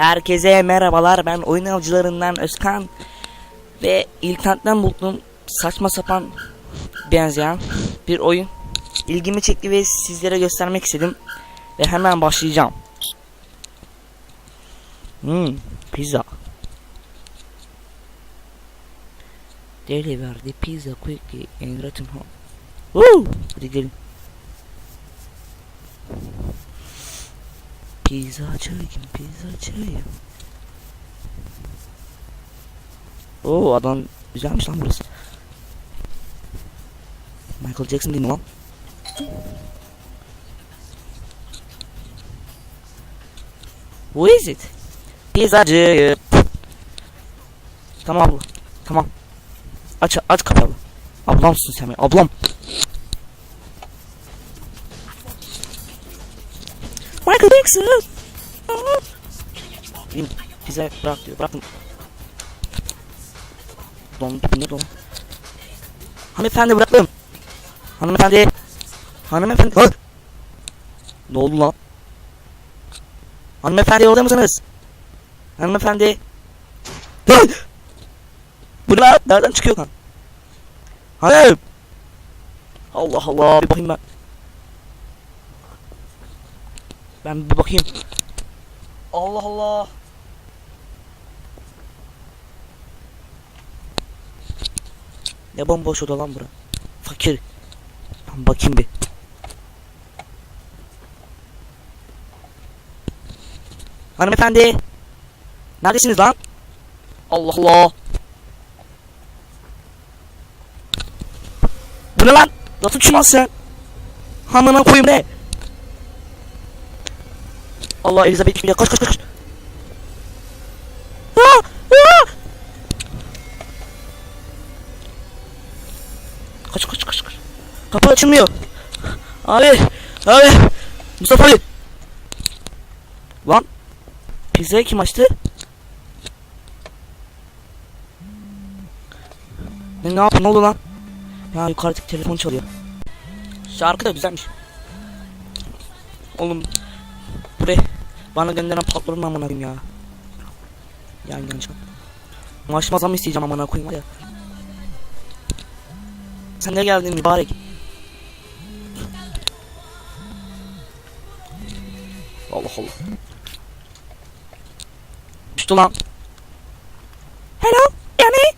Herkese merhabalar ben oyun avcılarından Özkan ve internetten buldum saçma sapan benzeyen bir oyun ilgimi çekti ve sizlere göstermek istedim ve hemen başlayacağım. Hmm, pizza. Deliver the pizza quickly and return home. Woo! Hadi gidelim. Pizzacıyım, pizzacıyım. Oo adam güzelmiş lan burası. Michael Jackson değil mi lan? Who is it? Pizzacı. Tamam abla. Tamam. Aç aç kapıyı abla. Ablamsın sen benim. Ablam. Benim pizza bırak diyor. Bıraktım. Don ne don? Hanımefendi bıraktım. Hanımefendi. Hanımefendi. Hı! Ne oldu lan? Hanımefendi orada mısınız? Hanımefendi. Bu ne lan? Nereden çıkıyor kan? Hanım. Allah Allah. Bir bakayım ben. Ben bir bakayım. Allah Allah. Ne bomboş oda lan bura. Fakir. Ben bakayım bir. Hanımefendi. Neredesiniz lan? Allah Allah. Bu ne lan? Nasıl uçmaz sen? Hamına koyayım ne? Allah Elizabeth bile kaç kaç kaç. Aa, aa! Kaç kaç kaç kaç. Kapı açılmıyor. Abi, abi. Mustafa abi. Lan. Pizzayı kim açtı? Ne, ne yapayım ne oldu lan? Ya yukarıdaki telefon çalıyor. Şarkı da güzelmiş. Oğlum bana gönderen patronum amına koyayım ya. Yani yanlış. Maaşıma zam isteyeceğim amına koyayım ya. Sen ne geldin mübarek? Allah Allah. Düştü lan. Hello, Yanni.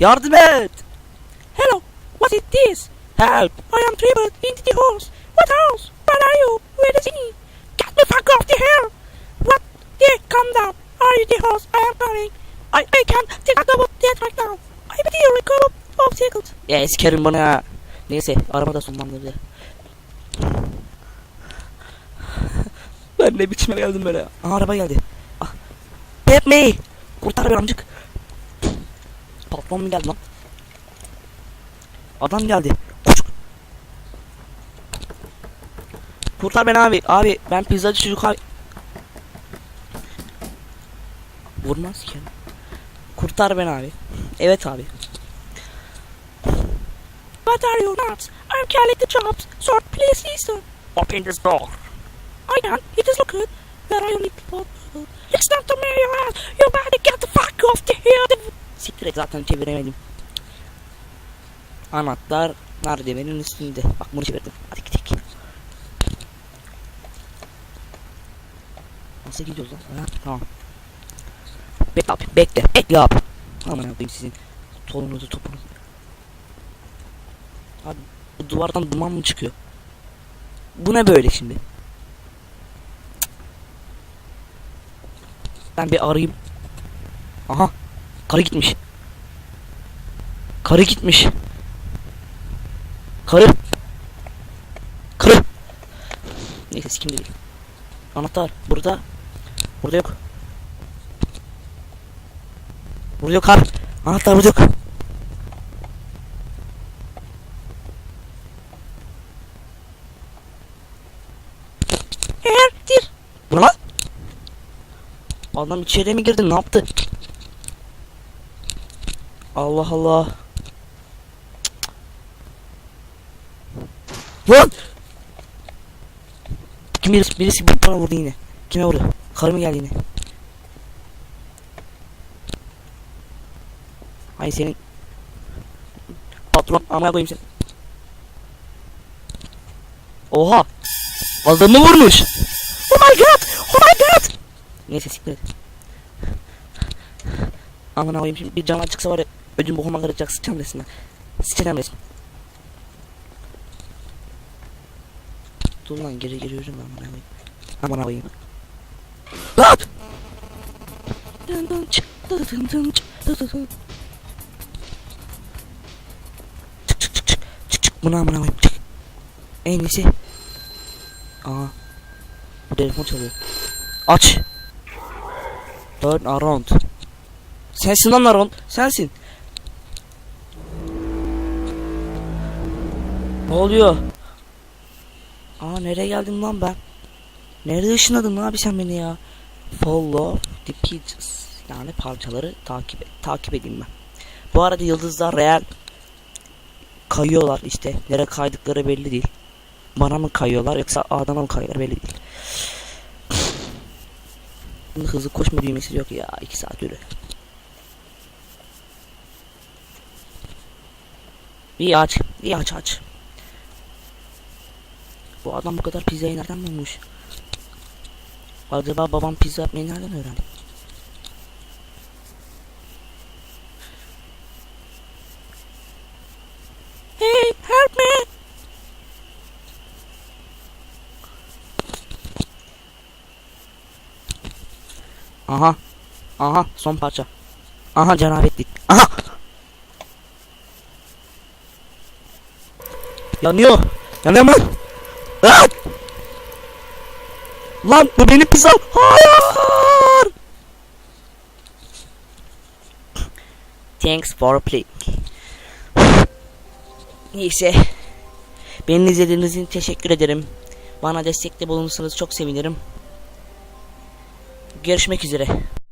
Yardım et. Hello, what is this? Help. I am trapped into the house. What house? Where are you? Where is he? Get the fuck off the hill. What? There, calm down. Are you the house? I am coming. I, I can't take a double death right now. I am the recover obstacles. Ya eskerim bana ya. Neyse arabada sonlandırdı. ben ne biçime geldim böyle. Aha araba geldi. Ah. Help me. Kurtar beni amcık. Patron mu geldi lan? Adam geldi. Koş. Kurtar beni abi. Abi ben pizzacı çocuk abi. Vurmaz ki. Kurtar beni abi. Evet abi. What are you nuts? I'm calling the jobs. So please listen. Open this door. I can. It is good. Where are you little It's not the mayor ass. You better get the fuck off the hill. Siktir et zaten çeviremedim. Anahtar merdivenin üstünde. Bak bunu çevirdim. Hadi gidelim. Nasıl gidiyoruz lan? Ha, tamam. Bekle abi. Bekle. Bekle abi. Aman yapayım sizin tolunuzu topunuzu. Abi bu duvardan duman mı çıkıyor? Bu ne böyle şimdi? Ben bir arayayım. Aha. Karı gitmiş. Karı gitmiş. Karı. Karı. Neyse sikim değil. Anahtar burada. Burada yok. Burada yok abi. Anahtar burada yok. Adam içeri mi girdi? Ne yaptı? Allah Allah. Lan! Kim birisi, birisi bir bana vurdu yine. Kime vurdu? Karı mı geldi yine? Hay senin patron amına koyayım seni. Oha! Adamı vurmuş. Oh my god! Neyse siktir et. Amına koyayım şimdi bir canavar çıksa var ya ödüm bokuma karacak sıçacağım resmen. Sıçacağım resmen. Dur lan geri yürüme amına koyayım. Amına koyayım. Lan! Dın dın çık, dı dın dın çık, dı dı dın. Çık çık çık çık çık çık buna amına koyayım çık. En iyisi. Aa. Bu telefon çalıyor. Aç. Turn around. Sensin lan around. Sensin. Ne oluyor? Aa nereye geldim lan ben? Nerede ışınladın abi sen beni ya? Follow the pieces. Yani parçaları takip takip edeyim ben. Bu arada yıldızlar real kayıyorlar işte. Nereye kaydıkları belli değil. Bana mı kayıyorlar yoksa Adam'a mı kayıyorlar belli değil. Hızlı koşma düğmesi yok ya. 2 saat yürü. İyi aç. iyi aç aç. Bu adam bu kadar pizzayı nereden bulmuş? Acaba babam pizza yapmayı nereden öğrendi? Hey, help me! Aha. Aha, son parça. Aha cenabetlik. Aha! Yanıyor. Yanıyor mu? Lan! Lan bu benim pizzam. Hayır! Thanks for playing. Neyse. Beni izlediğiniz için teşekkür ederim. Bana destekte bulunursanız çok sevinirim. Görüşmek üzere.